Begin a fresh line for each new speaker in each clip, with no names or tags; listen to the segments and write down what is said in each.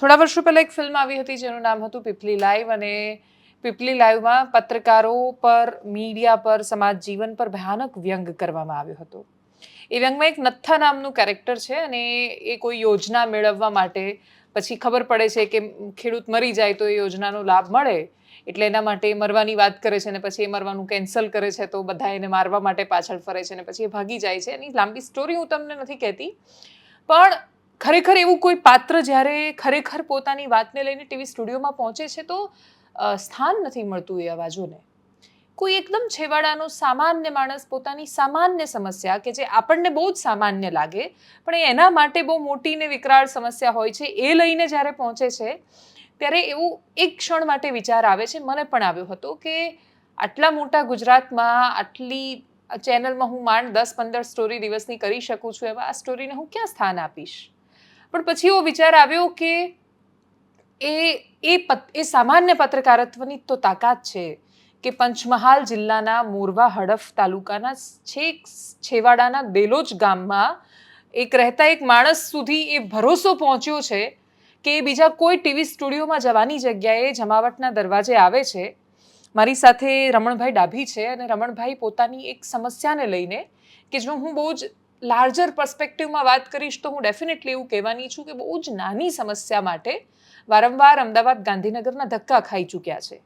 થોડા વર્ષો પહેલા એક ફિલ્મ આવી હતી જેનું નામ હતું પીપલી લાઈવ અને પીપલી લાઈવમાં પત્રકારો પર, મીડિયા પર, સમાજ જીવન પર ભયાનક વ્યંગ કરવામાં આવ્યો હતો. એ વ્યંગમાં એક નથ્થા નામનું કેરેક્ટર છે અને એ કોઈ યોજના મેળવવા માટે પછી ખબર પડે છે કે ખેડૂત મરી જાય તો એ યોજનાનો લાભ મળે, એટલે એના માટે મરવાની વાત કરે છે અને પછી એ મરવાનું કેન્સલ કરે છે તો બધા એને મારવા માટે પાછળ ફરે છે અને પછી એ ભાગી જાય છે. એની લાંબી સ્ટોરી હું તમને નથી કહેતી. પણ ખરેખર એવું કોઈ પાત્ર જ્યારે ખરેખર પોતાની વાતને લઈને ટીવી સ્ટુડિયોમાં પહોંચે છે, તો સ્થાન નથી મળતું એ અવાજોને. કોઈ એકદમ છેવાડાનો સામાન્ય માણસ પોતાની સામાન્ય સમસ્યા કે જે આપણને બહુ જ સામાન્ય લાગે, પણ એના માટે બહુ મોટી ને વિકરાળ સમસ્યા હોય છે, એ લઈને જ્યારે પહોંચે છે, ત્યારે એવું એક ક્ષણ માટે વિચાર આવે છે. મને પણ આવ્યો હતો કે આટલા મોટા ગુજરાતમાં, આટલી ચેનલમાં હું માંડ દસ પંદર સ્ટોરી દિવસની કરી શકું છું એમાં આ સ્ટોરીને હું ક્યાં સ્થાન આપીશ? પણ પછી એવો વિચાર આવ્યો કે એ એ એ સામાન્ય પત્રકારત્વની તો તાકાત છે કે પંચમહાલ જિલ્લાના મોરવા હડફ તાલુકાના છેક, છેવાડાના દેલોજ ગામમાં એક રહેતા એક માણસ સુધી એ ભરોસો પહોંચ્યો છે કે બીજા કોઈ ટીવી સ્ટુડિયોમાં જવાની જગ્યાએ જમાવટના દરવાજે આવે છે. મારી સાથે રમણભાઈ ડાભી છે અને રમણભાઈ પોતાની એક સમસ્યાને લઈને કે જો હું બહુ જ લાર્જર પર્સપેક્ટિવમાં વાત કરીશ તો હું ડેફિનેટલી એવું કહેવાની છું કે બહુ જ નાની સમસ્યા માટે વારંવાર અમદાવાદ ગાંધીનગરના ધક્કા ખાઈ ચૂક્યા છે.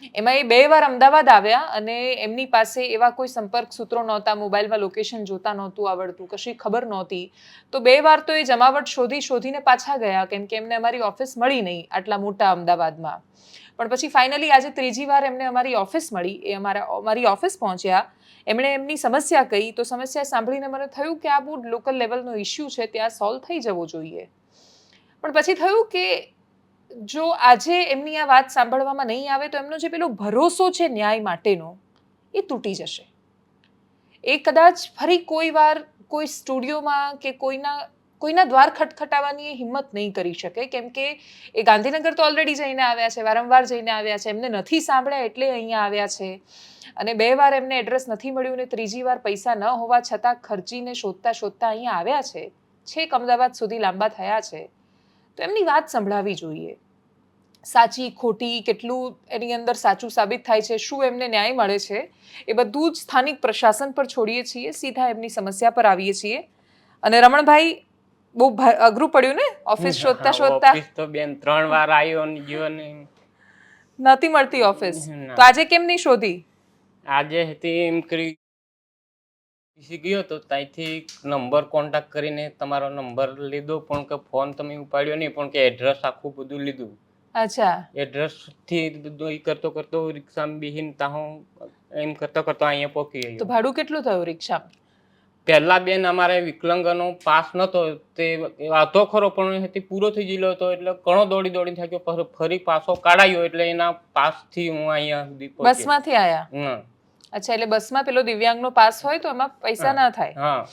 એમાં એ બે વાર અમદાવાદ આવ્યા અને એમની પાસે એવા કોઈ સંપર્ક સૂત્રો નહોતા, મોબાઈલમાં લોકેશન જોતા નહોતું આવડતું, કશી ખબર નહોતી. તો બે વાર તો એ જમાવટ શોધી શોધીને પાછા ગયા, કેમ કે એમને અમારી ઓફિસ મળી નહીં આટલા મોટા અમદાવાદમાં. પણ પછી ફાઇનલી આજે ત્રીજી વાર એમને અમારી ઓફિસ મળી, એ અમારા, અમારી ઓફિસ પહોંચ્યા. એમણે એમની સમસ્યા કહી, તો સમસ્યા સાંભળીને મને થયું કે આ બહુ લોકલ લેવલનો ઇશ્યુ છે, ત્યાં સોલ્વ થઈ જવો જોઈએ. પણ પછી થયું કે જો આજે એમની આ વાત સાંભળવામાં નહીં આવે તો એમનો જે પેલો ભરોસો છે ન્યાય માટેનો, એ તૂટી જશે. એ કદાચ ફરી કોઈ વાર કોઈ સ્ટુડિયોમાં કે કોઈના કોઈના દ્વાર ખટખટાવવાની એ હિંમત નહીં કરી શકે. કેમ કે એ ગાંધીનગર તો ઓલરેડી જઈને આવ્યા છે, વારંવાર જઈને આવ્યા છે, એમને નથી સાંભળ્યા એટલે અહીંયા આવ્યા છે. અને બે વાર એમને એડ્રેસ નથી મળ્યું ને ત્રીજી વાર પૈસા ન હોવા છતાં ખર્ચીને શોધતા શોધતા અહીંયા આવ્યા છે. છેક અમદાવાદ સુધી લાંબા થયા છે. તો એમની વાત સંભળાવી જોઈએ. સાચી ખોટી કેટલું એની અંદર સાચું સાબિત થાય છે શું એમને ન્યાય મળે છે એ બધું જ સ્થાનિક પ્રશાસન પર છોડીએ છીએ સીધા એમની સમસ્યા પર આવીએ છીએ. અને રમણભાઈ બહુ અઘરું પડ્યું ને? ઓફિસ શોધતા શોધતા?
તો બેન ત્રણ વાર આવ્યો ને ગયો ને.
નથી મળતી ઓફિસ. તો આજે કેમ નહીં શોધી?
આજે હતી એમ કરી ઓફિસે ગયો તો ત્યાંથી નંબર કોન્ટેક્ટ કરીને તમારો નંબર લીધો પણ કે ફોન તમે ઉપાડ્યો નહીં પણ કે એડ્રેસ આખું બધું લીધું.
અચ્છા.
એડ્રેસથી બધું એ કરતો કરતો રિક્ષામાં બેહીને ત્યાં એમ કરતો કરતો અહીંયા પહોંચી
તો ભાડું કેટલું થયું રિક્ષા
પહેલા બેન અમારે વિકલાંગનો પાસ નતો તે હતો ખરો પણ હતી પૂરો થઈ ગયેલો હતો એટલે ઘણો દોડી દોડી થાક્યો ફરી પાછો કાઢાયો એટલે એના પાસથી હું અહીંયા
બસમાંથી આયા?
હમ.
અચ્છા એટલે બસમાં પેલો દિવ્યાંગનો પાસ હોય તો એમાં પૈસા ના થાય?
હા.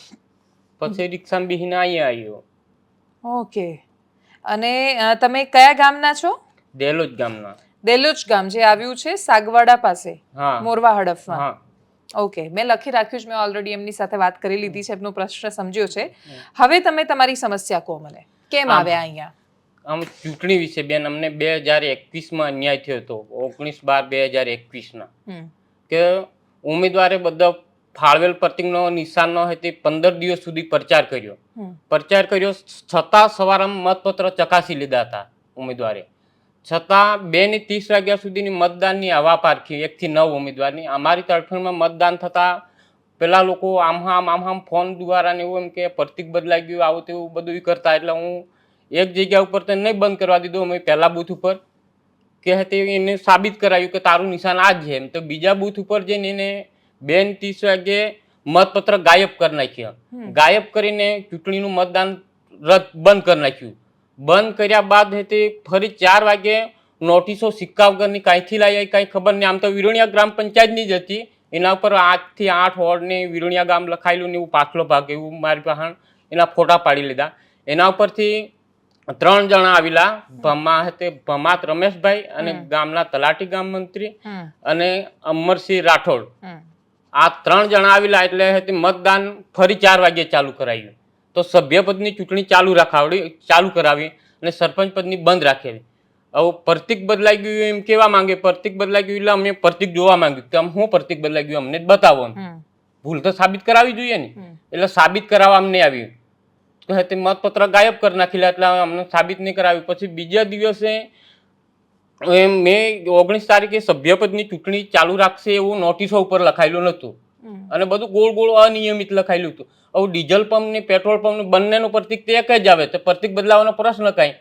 પછી રિક્ષામાં બેહીને અહીંયા આવ્યો.
ઓકે. અને તમે કયા ગામના છો?
દેલોજ ગામના.
દેલોજ ગામ જે આવ્યું છે સાગવાડા પાસે મોરવા હડફમાં. ઓકે. મેં લખી રાખ્યું છે મેં ઓલરેડી એમની સાથે વાત કરી લીધી છે એમનો પ્રશ્ન સમજ્યો છે. હવે તમે તમારી સમસ્યા કહો મને. કેમ આવ્યા અહીંયા?
આમ ચૂંટણી વિશે બેન અમને બે હજાર એકવીસમાં અન્યાય થયો હતો. ઓગણીસ બાર બે હજાર એકવીસના. કે ઉમેદવારે બધા ફાળવેલ પ્રતિકનો નિશાનનો હતી પંદર દિવસ સુધી પ્રચાર કર્યો. પ્રચાર કર્યો છતાં સવારમાં મતપત્ર ચકાસી લીધા હતા ઉમેદવારે. છતાં બે ને ત્રીસ વાગ્યા સુધીની મતદાનની હવા પારખી એકથી નવ ઉમેદવારની. અમારી તરફેણમાં મતદાન થતાં પેલા લોકો આમ આમ આમ આમ ફોન દ્વારા ને એવું એમ કે પ્રતિક બદલાઈ ગયું આવું તેવું બધું કરતા. એટલે હું એક જગ્યા ઉપર તો નહીં બંધ કરવા દીધું અમે પહેલા બૂથ ઉપર. કે તે એને સાબિત કરાયું કે તારું નિશાન આ જ છે એમ. તો બીજા બૂથ ઉપર જઈને એને બેન ત્રીસ વાગે મતપત્ર ગાયબ કરી નાખ્યા. ગાયબ કરીને ચૂંટણીનું મતદાન રદ બંધ કરી નાખ્યું. બંધ કર્યા બાદ તે ફરી ચાર વાગે નોટિસો સિક્કા વગરની કાંઈથી લાવી કાંઈ ખબર નહીં. આમ તો વિરણિયા ગ્રામ પંચાયતની જ હતી. એના ઉપર આઠથી આઠ વોર્ડની વિરણિયા ગામ લખાયેલું ને એવું પાછલો ભાગ એવું મારી પાસે એના ફોટા પાડી લીધા. એના ઉપરથી ત્રણ જણા આવેલા ભમા હતે ભમાત રમેશભાઈ અને. ગામના તલાટી ગામ મંત્રી અને અમરસિંહ રાઠોડ. આ ત્રણ જણા આવેલા એટલે મતદાન ફરી ચાર વાગ્યે ચાલુ કરાયું. તો સભ્યપદની ચૂંટણી ચાલુ રાખાવડી ચાલુ કરાવી અને સરપંચ પદની બંધ રાખેલી. હવે પ્રતિક બદલાઈ ગયું એમ કેવા માંગે? પ્રતિક બદલાઈ ગયું એટલે અમે પ્રતિક જોવા માંગ્યું કે હું પ્રતિક બદલાઈ ગયું? અમને બતાવો ભૂલ તો સાબિત કરાવી જોઈએ ને. એટલે સાબિત કરાવવા અમને આવ્યું. તો મતપત્ર ગાયબ કરી નાખેલા એટલે અમને સાબિત નહીં કરાવ્યું. પછી બીજા દિવસે મેં ઓગણીસ તારીખે સભ્યપદની ચૂંટણી ચાલુ રાખશે એવું નોટિસો ઉપર લખાયેલું નહોતું. અને બધું ગોળ ગોળ અનિયમિત લખાયેલું હતું. હવે ડીઝલ પંપ ને પેટ્રોલ પંપ બંનેનું પ્રતિક તે એક જ આવે. તો પ્રતિક બદલાવાનો પ્રશ્ન કાંઈ?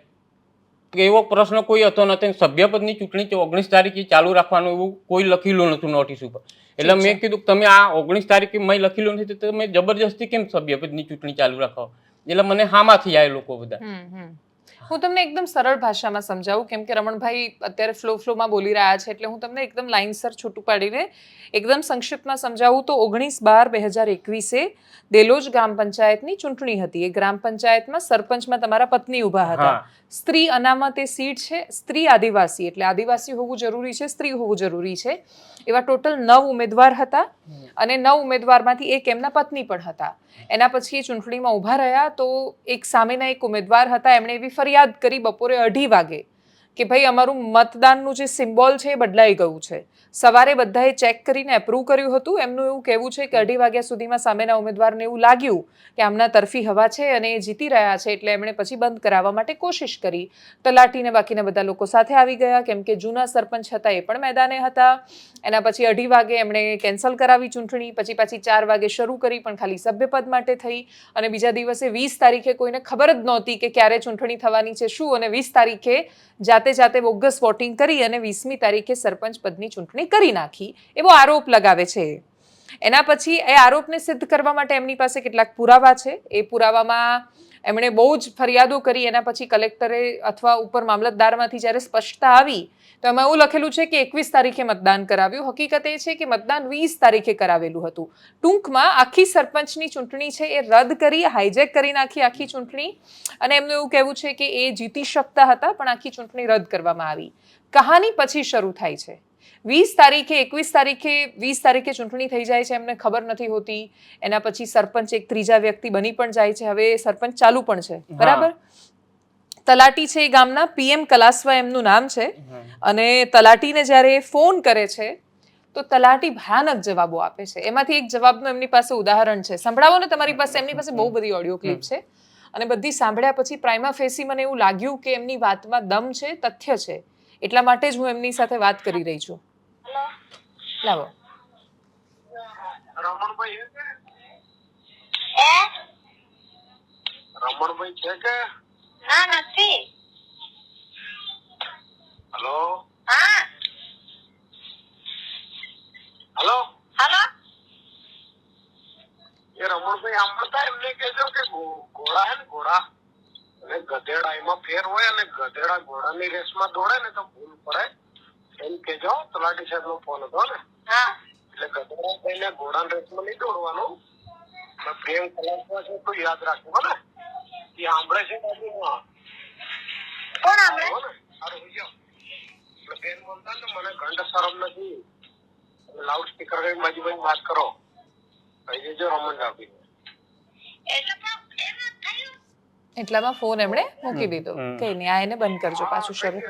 એવો પ્રશ્ન કોઈ હતો નથી સભ્યપદની ચૂંટણી ઓગણીસ તારીખે ચાલુ રાખવાનું એવું કોઈ લખેલું નહોતું નોટિસ ઉપર. એટલે મેં કીધું કે તમે આ ઓગણીસ તારીખે મેં લખેલું નથી તો તમે જબરજસ્તી કેમ સભ્યપદની ચૂંટણી ચાલુ રાખો? એટલે મને હામાંથી આવે લોકો બધા.
હું તમને એકદમ સરળ ભાષામાં સમજાવું કેમ કે રમણભાઈ અત્યારે ફ્લો ફ્લોમાં બોલી રહ્યા છે એટલે હું તમને એકદમ લાઇનસર છૂટું પાડીને એકદમ સંક્ષિપ્તમાં સમજાવું તો ઓગણીસ બાર બે હજાર એકવીસે દેલોજ ગ્રામ પંચાયતની ચૂંટણી હતી. એ ગ્રામ પંચાયતમાં સરપંચમાં તમારા પત્ની ઊભા હતા. સ્ત્રી અનામત એ સીટ છે સ્ત્રી આદિવાસી એટલે આદિવાસી હોવું જરૂરી છે સ્ત્રી હોવું જરૂરી છે. એવા ટોટલ નવ ઉમેદવાર હતા અને નવ ઉમેદવારમાંથી એક એમના પત્ની પણ હતા. એના પછી એ ચૂંટણીમાં ઊભા રહ્યા તો એક સામેના એક ઉમેદવાર હતા એમણે એવી ફરિયાદ કરી બપોરે અઢી વાગે કે ભાઈ, અમારું મતદાનનું જે સિમ્બોલ છે એ બદલાઈ ગયું છે. સવારે બધાએ ચેક કરીને એપ્રૂવ કર્યું હતું. એમનું એવું કહેવું છે કે અઢી વાગ્યા સુધીમાં સામેના ઉમેદવારને એવું લાગ્યું કે આમના તરફી હવા છે અને એ જીતી રહ્યા છે એટલે એમણે પછી બંધ કરાવવા માટે કોશિશ કરી. તલાટીને બાકીના બધા લોકો સાથે આવી ગયા, કેમ કે જૂના સરપંચ હતા એ પણ મેદાને હતા. એના પછી અઢી વાગે એમણે કેન્સલ કરાવી ચૂંટણી, પછી પાછી ચાર વાગે શરૂ કરી, પણ ખાલી સભ્યપદ માટે થઈ. અને બીજા દિવસે વીસ તારીખે કોઈને ખબર જ નહોતી કે ક્યારે ચૂંટણી થવાની છે, શું અને વીસ તારીખે જાતે જાતે બોગસ વોટિંગ કરી અને વીસમી તારીખે સરપંચ પદની ચૂંટણી કરી નાખી એવો આરોપ લગાવે છે. એના પછી એ આરોપને સિદ્ધ કરવા માટે એમની પાસે કેટલાક પુરાવા છે. એ પુરાવામાં એમણે બહુ જ ફરિયાદો કરી એના પછી કલેક્ટરે અથવા ઉપર મામલતદારમાંથી જ્યારે સ્પષ્ટતા આવી, તો એમાં એવું લખેલું છે કે એકવીસ તારીખે મતદાન કરાવ્યું. હકીકત એ છે કે મતદાન વીસ તારીખે કરાવેલું હતું. ટૂંકમાં આખી સરપંચની ચૂંટણી છે એ રદ કરી હાઈજેક કરી નાખી આખી ચૂંટણી. અને એમનું એવું કહેવું છે કે એ જીતી શકતા હતા, પણ આખી ચૂંટણી રદ કરવામાં આવી. કહાની પછી શરૂ થાય છે. વીસ તારીખે એકવીસ તારીખે વીસ તારીખે ચૂંટણી થઈ જાય છે એમને ખબર નથી હોતી. એના પછી સરપંચ એક ત્રીજા વ્યક્તિ બની પણ જાય છે. હવે સરપંચ ચાલુ પણ છે. બરાબર? તલાટી છે એ ગામના. પીએમ કલાસવા એમનું નામ છે. અને તલાટીને જ્યારે ફોન કરે છે તો તલાટી ભયાનક જવાબો આપે છે. એમાંથી એક જવાબનું એમની પાસે ઉદાહરણ છે. સંભળાવો ને તમારી પાસે. એમની પાસે બહુ બધી ઓડિયો ક્લિપ છે. અને બધી સાંભળ્યા પછી પ્રાઇમા ફેસી મને એવું લાગ્યું કે એમની વાતમાં દમ છે તથ્ય છે. એટલા માટે જ હું એમની સાથે વાત કરી રહી છું. લાવો.
રમણભાઈ છે કે?
હે?
રમણભાઈ છે કે?
ના નથી.
હલો.
હા.
હલો.
હલો.
એ રમણભાઈ સાંભળતા એમને કહેજો કે ઘોડા હે ને ઘોડા ગધેડા એમાં ફેર હોય અને ગધેડા ઘોડાની રેસમાં દોડે ને તો ભૂલ પડે. એમ કેજો તલાટી સાહેબ નો ફોન હતો ને. એટલે ગધેડા થઈને ઘોડાની રેસમાં નહીં દોડવાનું. પ્રેમ કલાકમાં છે તો યાદ રાખવું ને. એ સાંભળે છે બાજુમાં.
કોણ
ને સારું બેન બોલતા ને મને ઘંટ શરમ નથી. લાઉડ સ્પીકર કરી બાજુ બાજુ વાત કરો. કહી દેજો રમણ આપી
એટલે
એટલામાં ફોન એમણે મૂકી દીધો. કઈ નહીં આ એને બંધ કરજો પાછું શરૂ.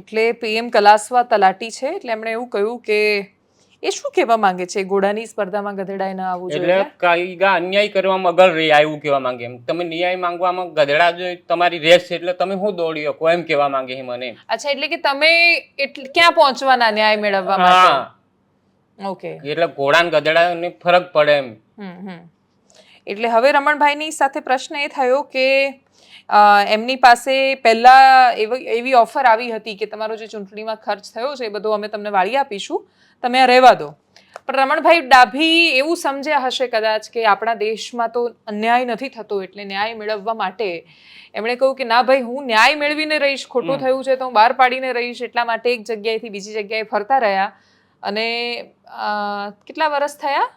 એટલે પીએમ કલાસવા તલાટી છે એટલે એમણે એવું કહ્યું કે એ શું કહેવા માંગે છે? ઘોડાની સ્પર્ધામાં ગધેડાએ ન આવવું જોઈએ.
એટલે ગા અન્યાય કરવામાં અગર રહ્યા એવું કહેવા માંગે એમ. તમે ન્યાય માંગવામાં ગધેડા જો તમારી રેસ છે એટલે તમે શું દોડી શકો? એમ કહેવા માંગે છે મને.
અચ્છા એટલે કે તમે એટલે ક્યાં પહોંચવાના ન્યાય મેળવવા માટે? ઓકે.
એટલે ઘોડા ને ગધેડાને ફરક પડે એમ.
એટલે હવે રમણભાઈની સાથે પ્રશ્ન એ થયો કે એમની પાસે પહેલા એવી ઓફર આવી હતી કે તમારો જે ચૂંટણીમાં ખર્ચ થયો છે એ બધો અમે તમને વાળી આપીશું. તમે આ રહેવા દો. પણ રમણભાઈ ડાભી એવું સમજ્યા હશે કદાચ કે આપણા દેશમાં તો અન્યાય નથી થતો એટલે ન્યાય મેળવવા માટે એમણે કહ્યું કે ના ભાઈ હું ન્યાય મેળવીને રહીશ. ખોટું થયું છે તો હું બહાર પાડીને રહીશ. એટલા માટે એક જગ્યાએથી બીજી જગ્યાએ ફરતા રહ્યા. અને કેટલા વર્ષ થયા?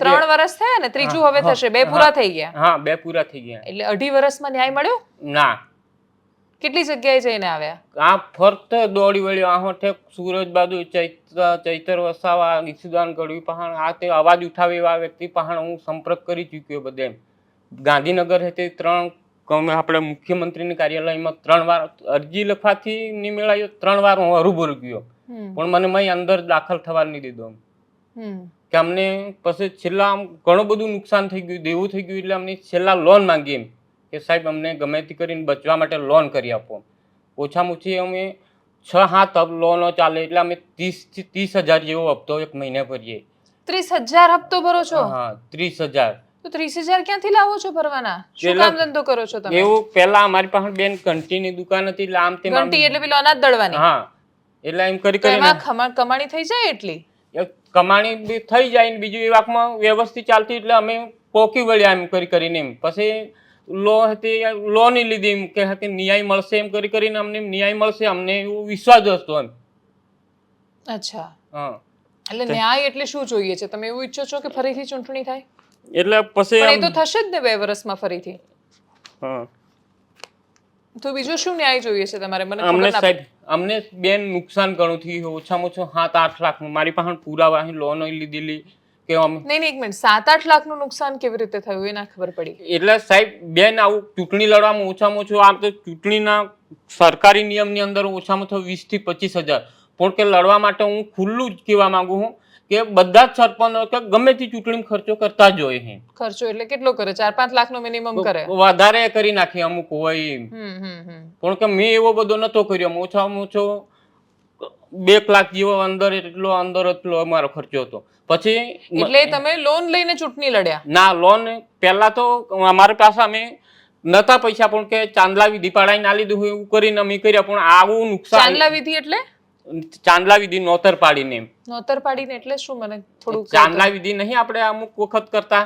ત્રણ વર્ષ થયા ને? ત્રીજું હવે થશે. બે
હા.
પૂરા થઈ ગયા?
હા બે પૂરા થઈ ગયા.
એટલે અઢી વર્ષમાં ન્યાય મળ્યો?
ના.
કેટલી જગ્યાએ જઈને આવ્યા?
આ ફરતે દોડી વળ્યો. આ હોઠે સુરજ બાજુ ચૈત્ર ચૈતર વસાવા ઈસુદાન ગઢવી પહાણ આ તે અવાજ ઉઠાવે એવા વ્યક્તિ પહાણ હું સંપર્ક કરી ચૂક્યો બધે ગાંધીનગર ગાંધીનગર તે ત્રણ આપણે મુખ્યમંત્રીની કાર્યાલયમાં ત્રણ વાર અરજી લખવાથી નહીં મેળાયો ત્રણ વાર હું હરુભરું ગયો. પણ મને મય અંદર દાખલ થવા નહીં દીધો કે અમને પછી છેલ્લા આમ ઘણું બધું નુકસાન થઈ ગયું દેવું થઈ ગયું એટલે અમને છેલ્લા લોન માંગી એમ. કે સાહેબ અમને ગમે તે કરીને બચવા માટે લોન કરી આપો. ઓછામાં ઓછી અમે છ સાત લોનો ચાલે એટલે અમે ત્રીસ ત્રીસ હજાર જેવો હપ્તો એક મહિને ભરીએ.
ત્રીસ હજાર હપ્તો ભરો છો?
હા ત્રીસ હજાર.
તો ત્રીસ હજાર ક્યાંથી લાવો છો ભરવાના? શું કામ ધંધો કરો છો તમે?
એવું પહેલા અમારી પાસે બેન ઘંટીની દુકાન હતી એટલે આમ તેમ
ઘંટી એટલે પેલો અનાજ દળવાની?
હા એટલે એમ કરી કરી
એમાં કમાણી થઈ જાય એટલી?
કમાણી બી થઈ જાય ને બીજું એ વાકમાં વ્યવસ્થિત ચાલતી એટલે અમે પોકી વળ્યા એમ કરી કરીને એમ. પછી લો હતી લોન લીધી એમ કે હતી ન્યાય મળશે એમ કરી કરીને અમને ન્યાય મળશે અમને એવો વિશ્વાસ હતો એમ.
અચ્છા.
હા.
એટલે ન્યાય એટલે શું જોઈએ છે? તમે એવું ઈચ્છો છો કે ફરીથી ચૂંટણી થાય?
એટલે પછી
એ તો થશે જ ને બે વર્ષમાં ફરીથી.
હા.
તો બીજું શું ન્યાય જોઈએ છે તમારે? મને
અમને સાહેબ અમને બેન નુકસાન ઘણું થયું ઓછામાં ઓછું સાત આઠ લાખનું. મારી પાસે પુરાવા અહીં લોન લીધેલી કે અમે
નહીં નહીં એક મિનિટ સાત આઠ લાખનું નુકસાન કેવી રીતે થયું? એ ના ખબર પડી.
એટલે સાહેબ બેન આવું ચૂંટણી લડવામાં ઓછામાં ઓછું આમ તો ચૂંટણીના સરકારી નિયમની અંદર ઓછામાં ઓછું વીસથી પચીસ હજાર. પણ કે લડવા માટે હું ખુલ્લું જ કહેવા માંગુ છું કે બધા જ સરપંચો કે ગમે તે ચૂંટણી ખર્ચો કરતા જ હોય છે
ખર્ચો એટલે કેટલો કરે? ચાર પાંચ લાખનો મિનિમમ કરે.
વધારે કરી નાખે અમુક હોય પણ કે મેં એવો બધો નતો કર્યો. ઓછામાં ઓછો બે લાખ જેવો અંદર એટલો અંદર એટલો અમારો ખર્ચો હતો. પછી
એટલે તમે લોન લઈને ચૂંટણી લડ્યા?
ના લોન પહેલા તો અમારી પાસે અમે નતા પૈસા પણ કે ચાંદલા વિધિ પાડાઈ ના લીધું એવું કરીને અમે કર્યા પણ આવું નુકસાન
ચાંદલા વિધિ એટલે?
ચાંદલા વિધિ નોતર પાડીને
નોતર પાડીને એટલે શું મને થોડું
ચાંદલા વિધિ નહીં આપણે અમુક વખત કરતા.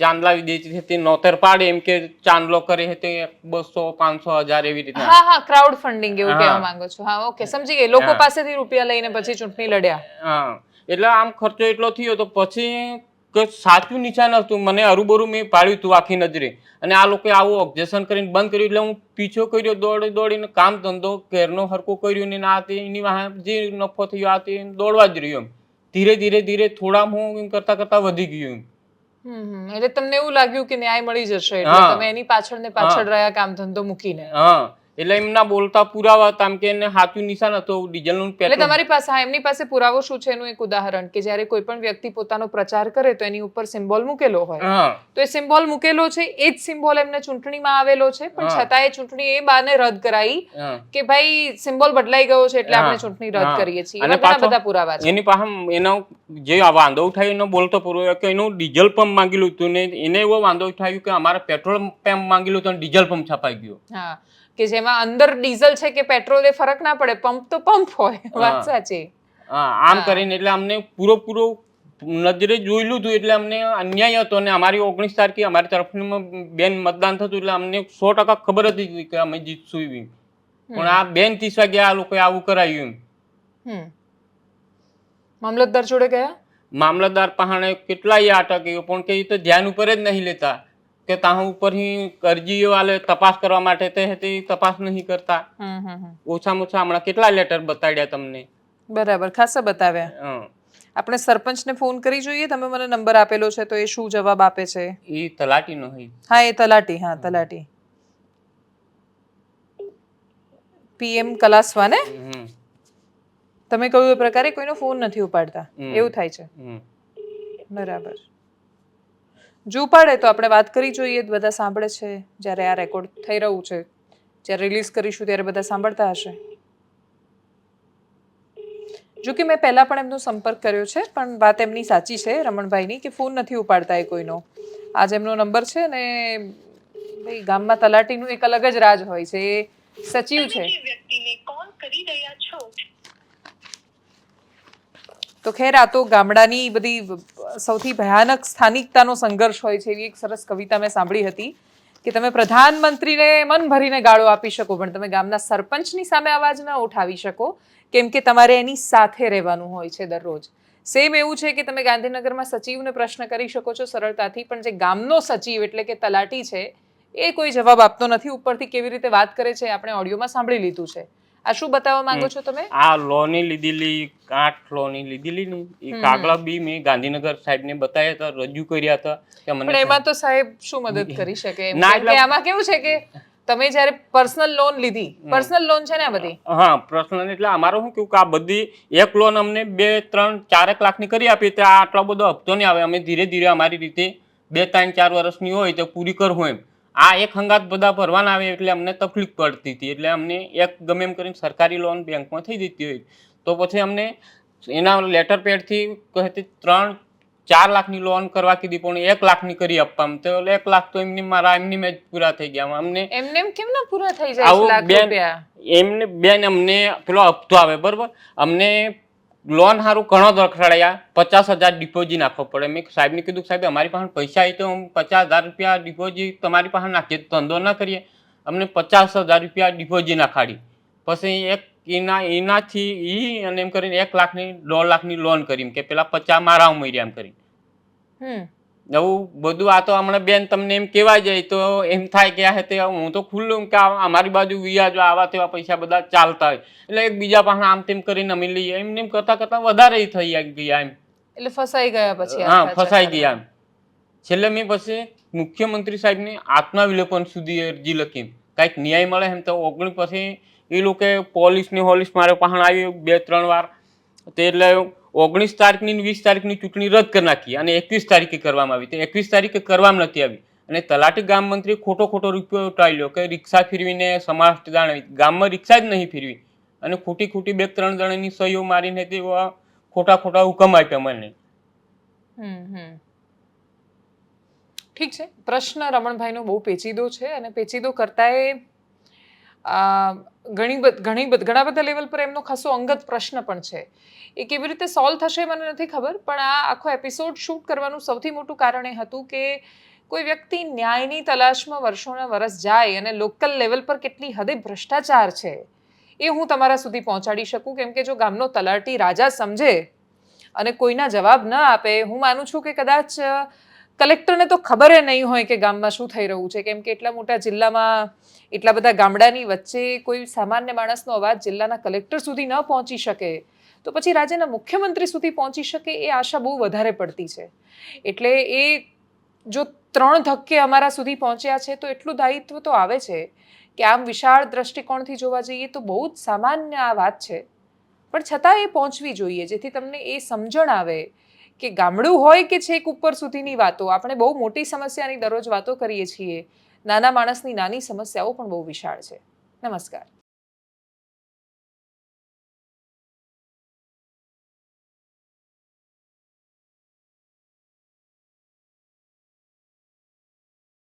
ચાંદલા વિધિ તે નોતર પાડે એમ કે ચાંદલો કરે તે બસો પાંચસો હજાર એવી રીતે
હા હા ક્રાઉડ ફંડિંગ એવું કહેવા માંગો છો. હા ઓકે સમજી ગઈ. લોકો પાસેથી રૂપિયા લઈને પછી ચૂંટણી લડ્યા.
હા એટલે આમ ખર્ચો એટલો થયો તો પછી કે સાચું નિશાન હતું. મને અરૂબરૂ મેં પાડ્યું હતું આખી નજરે. અને આ લોકોએ આવું ઓબ્જેક્શન કરીને બંધ કર્યું એટલે હું પીછો કર્યો દોડી દોડીને કામ ધંધો ઘેરનો હરકો કર્યો ને આ તે એની વાહે જે નફો થયો આ તે દોડવા જ રહ્યો એમ. ધીરે ધીરે ધીરે થોડા હું એમ કરતા કરતા વધી ગયું એમ.
એટલે તમને એવું લાગ્યું કે ન્યાય મળી જશે. એટલે તમે એની પાછળ ને પાછળ રહ્યા કામ ધંધો મૂકીને.
હા. એટલે એમના બોલતા પુરાવા હતા કે એને સાચું નિશાન હતું ડીઝલનું
એટલે તમારી પાસે હા એમની પાસે પુરાવો શું છે એનું એક ઉદાહરણ? કે જ્યારે કોઈ પણ વ્યક્તિ પોતાનો પ્રચાર કરે તો એની ઉપર સિમ્બોલ મૂકેલો હોય. તો એ સિમ્બોલ મૂકેલો છે એ જ સિમ્બોલ એમને ચૂંટણીમાં આવેલો છે પણ છતાં એ ચૂંટણી એ બાને રદ કરાઈ કે ભાઈ સિમ્બોલ બદલાઈ ગયો છે એટલે આપણે ચૂંટણી રદ કરીએ છીએ.
અને
બધા પુરાવા છે.
એની પાસે એનો જે વાંધો ઉઠાયો એનો બોલતો પૂરો કે એનું ડીઝલ પંપ માંગેલું હતું ને એને એવો વાંધો ઉઠાવ્યો કે અમારે પેટ્રોલ પંપ માંગેલું હતું ડીઝલ પંપ છપાઈ ગયો.
હા. કે જેમાં અંદર ડીઝલ છે કે પેટ્રોલ એ ફરક ના પડે પંપ તો પંપ હોય. વાત સાચી.
આમ કરીને એટલે અમને પૂરો પૂરો નજરે જોયેલું હતું એટલે અમને અન્યાય હતો. અને અમારી ઓગણીસ તારીખે અમારી તરફથી બેન મતદાન થતું એટલે અમને સો ટકા ખબર હતી કે અમે જીતશું એવી. પણ આ બેન ત્રીસ વાગે આ લોકોએ આવું કરાયું એમ.
મામલતદાર જોડે ગયા?
મામલતદાર પહાણે કેટલાય અટક્યો પણ કે એ તો ધ્યાન ઉપર જ નહીં લેતા. કે ત્યાં ઉપરથી અરજીઓ આલે તપાસ કરવા માટે તે હતી તપાસ નહીં કરતા. ઓછામાં ઓછા હમણાં કેટલા લેટર બતાડ્યા તમને?
બરાબર ખાસા બતાવ્યા.
આપણે
આપણે સરપંચને ફોન કરી જોઈએ તમે મને નંબર આપેલો છે તો એ શું જવાબ આપે છે?
એ તલાટીનો હોય
હા એ તલાટી હા તલાટી. પીએમ કલાસવા ને તમે કહ્યું એ પ્રકારે કોઈનો ફોન નથી ઉપાડતા. એવું થાય છે. બરાબર. જો ઉપાડે તો આપણે વાત કરી જોઈએ બધા સાંભળે છે, જ્યારે આ રેકોર્ડ થઈ રહ્યું છે. જ્યારે રિલીઝ કરીશું ત્યારે બધા સાંભળતા હશે. જો કે મેં પહેલા પણ એમનો સંપર્ક કર્યો છે, પણ વાત એમની સાચી છે, રમણભાઈની, કે ફોન નથી ઉપાડતા એ કોઈનો. આજ એમનો નંબર છે ને ભાઈ, ગામમાં તલાટીનું એક અલગ જ રાજ હોય છે, એ સચિવ છે.
વ્યક્તિને કોલ કરી રહ્યા છો?
તો ખેર, આ તો ગામડાની બધી સૌથી ભયાનક સ્થાનિકતાનો સંઘર્ષ હોય છે એવી એક સરસ કવિતા મેં સાંભળી હતી કે તમે પ્રધાનમંત્રીને મન ભરીને ગાળો આપી શકો, પણ તમે ગામના સરપંચની સામે અવાજ ન ઉઠાવી શકો, કેમ કે તમારે એની સાથે રહેવાનું હોય છે દરરોજ. સેમ એવું છે કે તમે ગાંધીનગરમાં સચિવને પ્રશ્ન કરી શકો છો સરળતાથી, પણ જે ગામનો સચિવ એટલે કે તલાટી છે, એ કોઈ જવાબ આપતો નથી, ઉપરથી કેવી રીતે વાત કરે છે આપણે ઓડિયોમાં સાંભળી લીધું છે. આ શું બતાવવા માંગો છો તમે?
આ લોની લીધેલી આઠ લોની લીધેલી ને એ કાગળા બી મેં ગાંધીનગર સાહેબને બતાવ્યા હતા રજૂ કર્યા હતા કે મને
એમાં તો સાહેબ શું મદદ કરી શકે?
ના,
કે આમાં કેવું છે કે તમે જ્યારે પર્સનલ લોન લીધી પર્સનલ લોન છે ને આ બધી?
હા પર્સનલ એટલે અમારું શું કેવું કે આ બધી એક લોન અમને બે ત્રણ ચારેક લાખની કરી આપી તો આ આટલો બધો હપ્તો નહીં આવે. અમે ધીરે ધીરે અમારી રીતે બે ત્રણ ચાર વર્ષની હોય તો પૂરી કરવું એમ. આ એક હંગાત બધા ભરવાના આવે એટલે અમને તકલીફ પડતી હતી. એટલે અમને એક ગમે એમ કરીને સરકારી લોન બેંકમાં થઈ જતી હોય. તો પછી અમને એના લેટર પેડથી કહેતી ત્રણ ચાર લાખની લોન કરવા કીધી પણ એક લાખની કરી આપવા તો એક લાખ તો એમની મારા એમની મેં પૂરા થઈ ગયા. અમને
એમને એમ કેમ ના પૂરા થઈ જાય
આવું બેન- એમને બેન અમને પેલો હપ્તો આવે બરોબર? અમને લોન સારું ઘણો દખડાયા પચાસ હજાર ડિપોઝિટ નાખવો પડે. મેં સાહેબને કીધું સાહેબ, અમારી પાસે પૈસા આવી તો હું પચાસ હજાર રૂપિયા ડિપોઝિટ તમારી પાસે નાખીએ, ધંધો ના કરીએ. અમને પચાસ હજાર રૂપિયા ડિપોઝિટ નાખાડી. પછી એક એના, એનાથી એ અને એમ કરીને એક લાખની, દોઢ લાખની લોન કરી કે પેલા પચાસ મારા ઉમેરી એમ કરી
હમ.
એવું બધું આ તો હમણાં બેન તમને એમ કહેવાય જાય તો એમ થાય કે આ તે હું તો ખુલ્લું કે અમારી બાજુ વ્યાજો આવા તેવા પૈસા બધા ચાલતા હોય. એટલે એક બીજા પાસે આમ તેમ કરીને અમે લઈએ એમ એમ કરતા કરતા વધારે થઈ ગયા એમ.
એટલે ફસાઈ ગયા પછી
હા ફસાઈ ગયા એમ. છેલ્લે મેં પછી મુખ્યમંત્રી સાહેબને આત્મવિલોપન સુધી અરજી લખી કાંઈક ન્યાય મળે એમ તો ઓગણી પછી એ લોકો પોલીસની હોલીસ મારે પાસે આવી બે ત્રણ વાર. તે એટલે ઓગણીસ તારીખની વીસ તારીખની ચૂંટણી રદ કરી નાખી અને એકવીસ તારીખે કરવામાં આવી તો એકવીસ તારીખે કરવામાં નથી આવી. અને તલાટી ગામ મંત્રી ખોટો ખોટો રૂપિયો ટાળ્યો કે રિક્ષા ફેરવીને સમાજ જાણવી ગામમાં રિક્ષા જ નહીં ફેરવી. અને ખોટી ખોટી બે ત્રણ જણાની સહીઓ મારીને તેવા ખોટા ખોટા હુકમ આપ્યા મને.
ઠીક છે. પ્રશ્ન રમણભાઈનો બહુ પેચીદો છે અને પેચીદો કરતા આ, ઘણી ઘણી ઘણા બધા લેવલ પર એમનો ખાસો અંગત પ્રશ્ન પણ છે. એ કેવી રીતે સોલ્વ થશે મને નથી ખબર, પણ આ આખો એપિસોડ શૂટ કરવાનું સૌથી મોટું કારણ એ હતું કે કોઈ વ્યક્તિ ન્યાયની તલાશમાં વર્ષોના વર્ષ જાય અને લોકલ લેવલ પર કેટલી હદે ભ્રષ્ટાચાર છે, એ હું તમારા સુધી પહોંચાડી શકું. કેમ કે જો ગામનો તલાટી રાજા સમજે અને કોઈના જવાબ ન આપે, હું માનું છું કે કદાચ કલેક્ટરને તો ખબર એ નહીં હોય કે ગામમાં શું થઈ રહ્યું છે. કેમ કે એટલા મોટા જિલ્લામાં એટલા બધા ગામડાની વચ્ચે કોઈ સામાન્ય માણસનો અવાજ જિલ્લાના કલેક્ટર સુધી ન પહોંચી શકે, તો પછી રાજ્યના મુખ્યમંત્રી સુધી પહોંચી શકે એ આશા બહુ વધારે પડતી છે. એટલે એ જો ત્રણ ધક્કે અમારા સુધી પહોંચ્યા છે, તો એટલું દાયિત્વ તો આવે છે કે આમ વિશાળ દ્રષ્ટિકોણથી જોવા જઈએ તો બહુ જ સામાન્ય આ વાત છે. પણ છતાં એ પહોંચવી જોઈએ, જેથી તમને એ સમજણ આવે કે ગામડું હોય કે છેક ઉપર સુધીની વાતો, આપણે બહુ મોટી સમસ્યાની દરરોજ વાતો કરીએ છીએ. નાના માણસની નાની સમસ્યાઓ પણ બહુ વિશાળ છે. નમસ્કાર.